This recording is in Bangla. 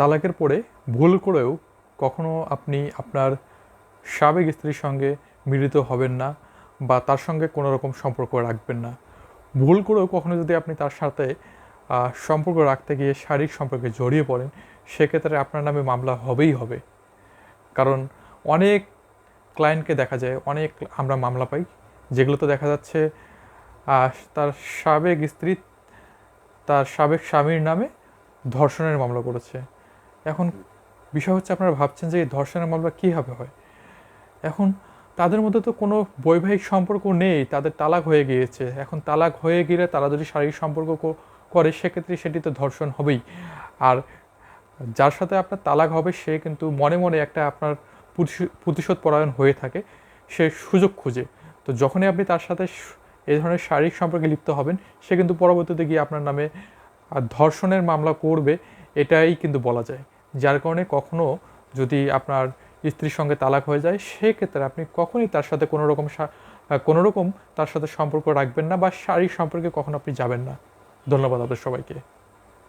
তালাকের পরে ভুল করেও কখনো আপনি আপনার সাবেক স্ত্রীর সঙ্গে মিলিত হবেন না বা তার সঙ্গে কোনো রকম সম্পর্ক রাখবেন না। ভুল করেও কখনো যদি আপনি তার সাথে সম্পর্ক রাখতে গিয়ে শারীরিক সম্পর্কে জড়িয়ে পড়েন, সেক্ষেত্রে আপনার নামে মামলা হবেই হবে। কারণ অনেক ক্লায়েন্টকে দেখা যায়, অনেক আমরা মামলা পাই, যেগুলোতে দেখা যাচ্ছে তার সাবেক স্ত্রী, তার সাবেক স্বামীর নামে ধর্ষণের মামলা করেছে। এখন বিষয় হচ্ছে আপনারা ভাবছেন যে এই ধর্ষণের মামলা কীভাবে হয়? এখন তাদের মধ্যে তো কোনো বৈবাহিক সম্পর্ক নেই, তাদের তালাক হয়ে গিয়েছে। এখন তালাক হয়ে গেলে তারা যদি শারীরিক সম্পর্ক করে, সেক্ষেত্রে সেটি তো ধর্ষণ হবেই। আর যার সাথে আপনার তালাক হবে, সে কিন্তু মনে মনে একটা আপনার প্রতিশোধ পরায়ণ হয়ে থাকে, সে সুযোগ খুঁজে। তো যখনই আপনি তার সাথে এই ধরনের শারীরিক সম্পর্কে লিপ্ত হবেন, সে কিন্তু পরবর্তীতে গিয়ে আপনার নামে ধর্ষণের মামলা করবে। এটাই কিন্তু বলা যায়। যার কারণে কখনো যদি আপনার স্ত্রীর সঙ্গে তালাক হয়ে যায়, সেক্ষেত্রে আপনি কখনই তার সাথে কোনো রকম কোনো রকম তার সাথে সম্পর্ক রাখবেন না বা শারীরিক সম্পর্কে কখনো আপনি যাবেন না। ধন্যবাদ আপনাদের সবাইকে।